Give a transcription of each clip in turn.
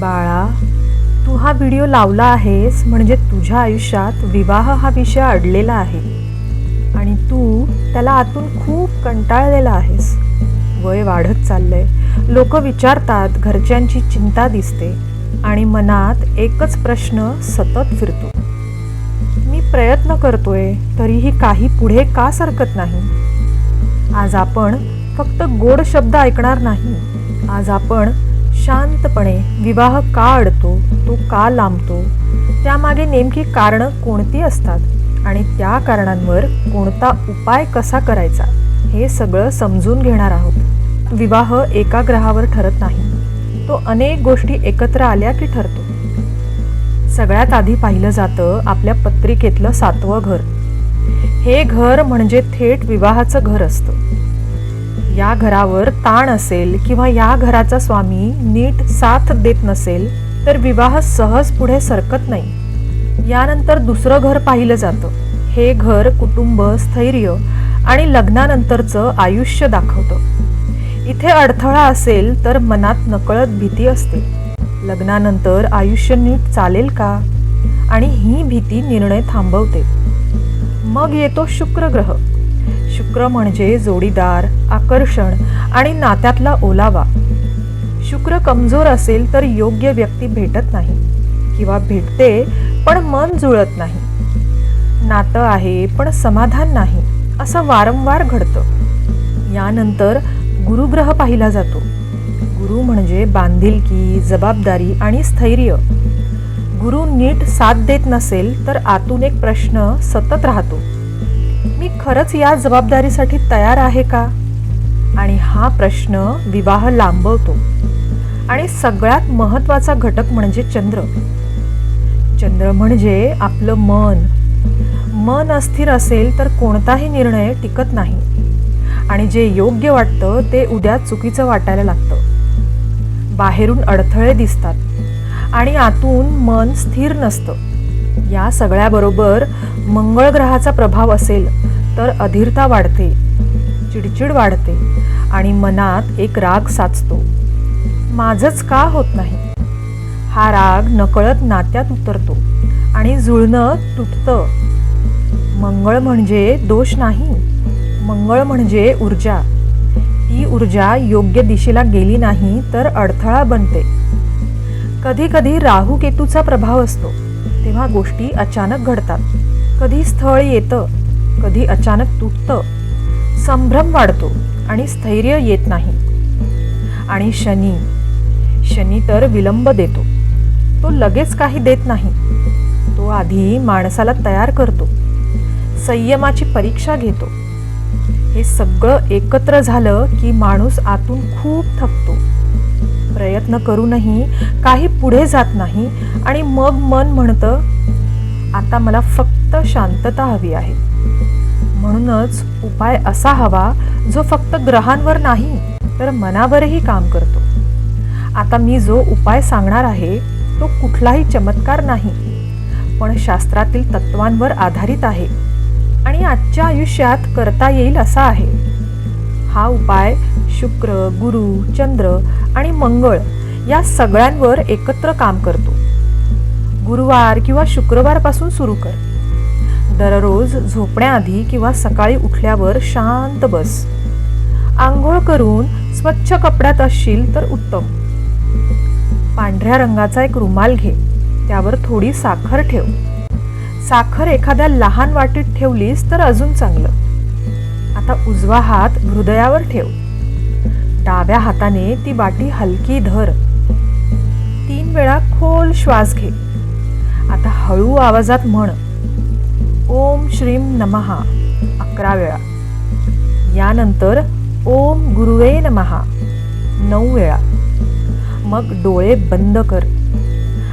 बाळा तू हा व्हिडिओ लावला आहेस म्हणजे तुझ्या आयुष्यात विवाह हा विषय अडलेला आहे. आणि तू त्याला आतून खूप कंटाळलेला आहेस. वय वाढत चाललंय. लोक विचारतात घरच्यांची चिंता दिसते आणि मनात एकच प्रश्न सतत फिरतो. मी प्रयत्न करतोय तरीही काही पुढे का सरकत नाही? आज आपण फक्त गोड शब्द ऐकणार नाही. आज आपण शांतपणे विवाह का अडतो तो का लांबतो त्यामागे नेमकी कारणं कोणती असतात आणि त्या कारणांवर कोणता उपाय कसा करायचा हे सगळं समजून घेणार आहोत. विवाह एका ग्रहावर ठरत नाही. तो अनेक गोष्टी एकत्र आल्या की ठरतो. सगळ्यात आधी पाहिलं जातं आपल्या पत्रिकेतलं सातवं घर. हे घर म्हणजे थेट विवाहाचं घर असतं. या घरावर ताण असेल किंवा या घराचा स्वामी नीट साथ देत नसेल तर विवाह सहज पुढे सरकत नाही. यानंतर दुसरं घर पाहिलं जातं. हे घर कुटुंब स्थैर्य आणि लग्नानंतरचं आयुष्य दाखवतं. इथे अडथळा असेल तर मनात नकळत भीती असते. लग्नानंतर आयुष्य नीट चालेल का? आणि ही भीती निर्णय थांबवते. मग येतो शुक्र ग्रह शुक्र म्हणजे जोडीदार आकर्षण आणि नात्यातला ओलावा. शुक्र कमजोर असेल तर योग्य व्यक्ती भेटत नाही किंवा भेटते पण मन जुळत नाही. नातं आहे पण समाधान नाही असं वारंवार घडतं. यानंतर गुरुग्रह पाहिला जातो. गुरु म्हणजे बांधिलकी जबाबदारी आणि स्थैर्य. गुरु नीट साथ देत नसेल तर आतून एक प्रश्न सतत राहतो. मी खरंच या जबाबदारीसाठी तयार आहे का? आणि हा प्रश्न विवाह लांबवतो. आणि सगळ्यात महत्त्वाचा घटक म्हणजे चंद्र. चंद्र म्हणजे आपलं मन. मन अस्थिर असेल तर कोणताही निर्णय टिकत नाही. आणि जे योग्य वाटतं ते उद्या चुकीचं वाटायला लागतं. बाहेरून अडथळे दिसतात. आणि आतून मन स्थिर नसतं. या सगळ्याबरोबर मंगळ ग्रहाचा प्रभाव असेल. तर अधीरता वाढते चिडचिड वाढते आणि मनात एक राग साचतो. माझंच का होत नाही? हा राग नकळत नात्यात उतरतो आणि जुळणं तुटतं. मंगळ म्हणजे दोष नाही मंगळ म्हणजे ऊर्जा. ती ऊर्जा योग्य दिशेला गेली नाही तर अडथळा बनते. कधी कधी राहू केतूचा प्रभाव असतो तेव्हा गोष्टी अचानक घडतात. कधी स्थळ येतं कधी अचानक तुटतं. संभ्रम वाढतो आणि स्थैर्य येत नाही. आणि शनी शनी तर विलंब देतो. तो लगेच काही देत नाही. तो आधी माणसाला तयार करतो. संयमाची परीक्षा घेतो. हे सगळं एकत्र झालं की माणूस आतून खूप थकतो. प्रयत्न करूनही काही पुढे जात नाही आणि मग मन म्हणतं आता मला फक्त शांतता हवी आहे. म्हणूनच उपाय असा हवा जो फक्त ग्रहांवर नाही तर मनावरही काम करतो. आता मी जो उपाय सांगणार आहे तो कुठलाही चमत्कार नाही पण शास्त्रातील तत्वांवर आधारित आहे आणि आजच्या आयुष्यात करता येईल असा आहे. हा उपाय शुक्र गुरु चंद्र आणि मंगळ या सगळ्यांवर एकत्र काम करतो. गुरुवार किंवा शुक्रवारपासून सुरू कर. दररोज झोपण्याआधी किंवा सकाळी उठल्यावर शांत बस. आंघोळ करून स्वच्छ कपड्यात असशील तर उत्तम. पांढऱ्या रंगाचा एक रुमाल घे त्यावर थोडी साखर ठेव. साखर एखाद्या लहान वाटीत ठेवलीस तर अजून चांगलं. आता उजवा हात हृदयावर ठेव. डाव्या हाताने ती वाटी हलकी धर. तीन वेळा खोल श्वास घे. आता हळू आवाजात म्हण. ओम श्रीम नमहा अकरा वेळा. यानंतर ओम गुरुवे नमहा नऊ वेळा. मग डोळे बंद कर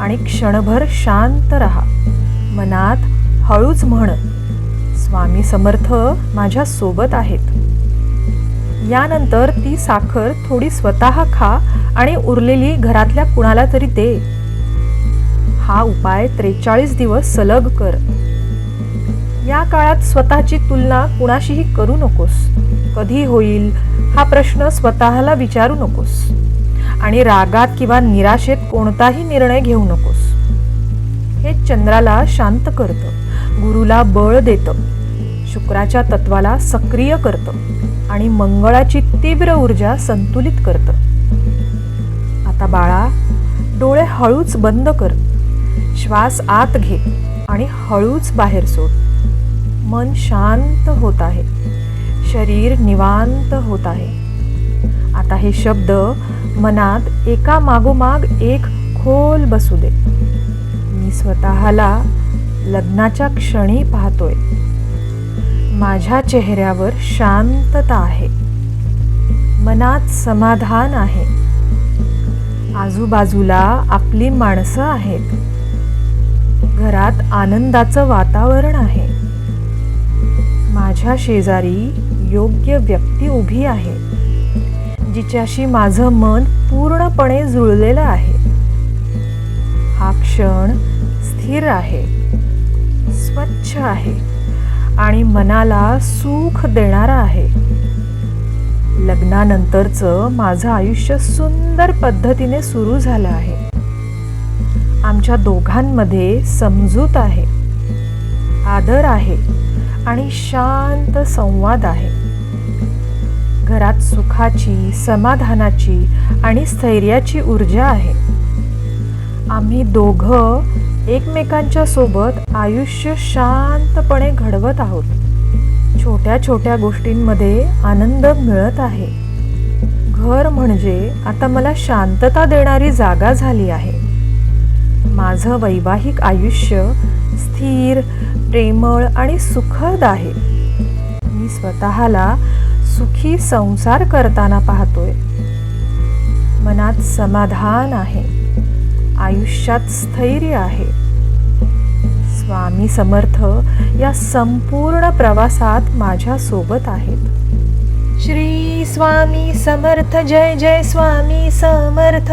आणि क्षणभर शांत रहा. मनात हळूच म्हण स्वामी समर्थ माझ्या सोबत आहेत. यानंतर ती साखर थोडी स्वतः खा आणि उरलेली घरातल्या कुणाला तरी दे. हा उपाय त्रेचाळीस दिवस सलग कर. या काळात स्वतःची तुलना कुणाशीही करू नकोस. कधी होईल हा प्रश्न स्वतःला विचारू नकोस. आणि रागात किंवा निराशेत कोणताही निर्णय घेऊ नकोस. हे चंद्राला शांत करतं गुरुला बळ देतं शुक्राच्या तत्वाला सक्रिय करतं आणि मंगळाची तीव्र ऊर्जा संतुलित करतं. आता बाळा डोळे हळूच बंद कर. श्वास आत घे आणि हळूच बाहेर सोड. मन शांत होत आहे. शरीर निवांत होत आहे. आता हे शब्द मनात एका मागोमाग एक खोल बसू दे. मी स्वतःला लग्नाच्या क्षणी पाहतोय. माझ्या चेहऱ्यावर शांतता आहे. मनात समाधान आहे. आजूबाजूला आपली माणसं आहेत. घरात आनंदाचं वातावरण आहे. माझ्या शेजारी योग्य व्यक्ती उभी आहे जिच्याशी माझं मन पूर्णपणे जुळलेलं आहे. हा क्षण स्थिर आहे स्वच्छ आहे आणि मनाला सुख देणारा आहे. लग्नानंतरचं माझं आयुष्य सुंदर पद्धतीने सुरू झालं आहे. आमच्या दोघांमध्ये समजूत आहे आदर आहे. आणि शांत संवाद आहे. घरात सुखाची समाधानाची आणि स्थैर्याची ऊर्जा आहे. आम्ही दोघं एकमेकांच्या सोबत आयुष्य शांतपणे घडवत आहोत. छोट्या छोट्या गोष्टींमध्ये आनंद मिळत आहे. घर म्हणजे आता मला शांतता देणारी जागा झाली आहे. माझं वैवाहिक आयुष्य स्थिर प्रेमळ आणि सुखद आहे. मी स्वतःला सुखी संसार करताना पाहतोय. मनात समाधान आहे. आयुष्यात स्थैर्य आहे. स्वामी समर्थ या संपूर्ण प्रवासात माझ्या सोबत आहेत. श्री स्वामी समर्थ जय जय स्वामी समर्थ.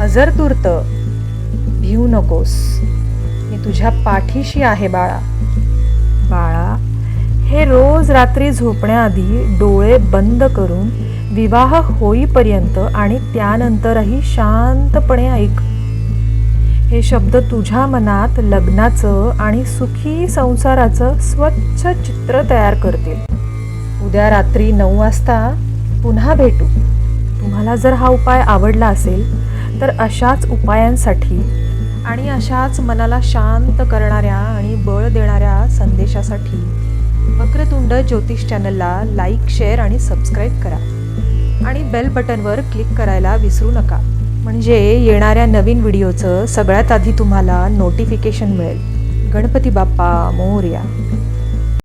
हजर तुर्त भिऊ नकोस. मी तुझ्या पाठीशी आहे बाळा. बाळा हे रोज रात्री झोपण्याआधी डोळे बंद करून विवाह होईपर्यंत आणि त्यानंतरही शांतपणे ऐक. हे शब्द तुझ्या मनात लग्नाचं आणि सुखी संसाराचं स्वच्छ चित्र तयार करतील. उद्या रात्री नऊ वाजता पुन्हा भेटू. तुम्हाला जर हा उपाय आवडला असेल तर अशाच उपायांसाठी आणि अशाच मनाला शांत करणाऱ्या आणि बळ देणाऱ्या संदेशासाठी वक्रतुंड ज्योतिष चॅनलला लाईक शेअर आणि सबस्क्राईब करा. आणि बेल बटनवर क्लिक करायला विसरू नका. म्हणजे येणाऱ्या नवीन व्हिडिओचं सगळ्यात आधी तुम्हाला नोटिफिकेशन मिळेल. गणपती बाप्पा मोर्या.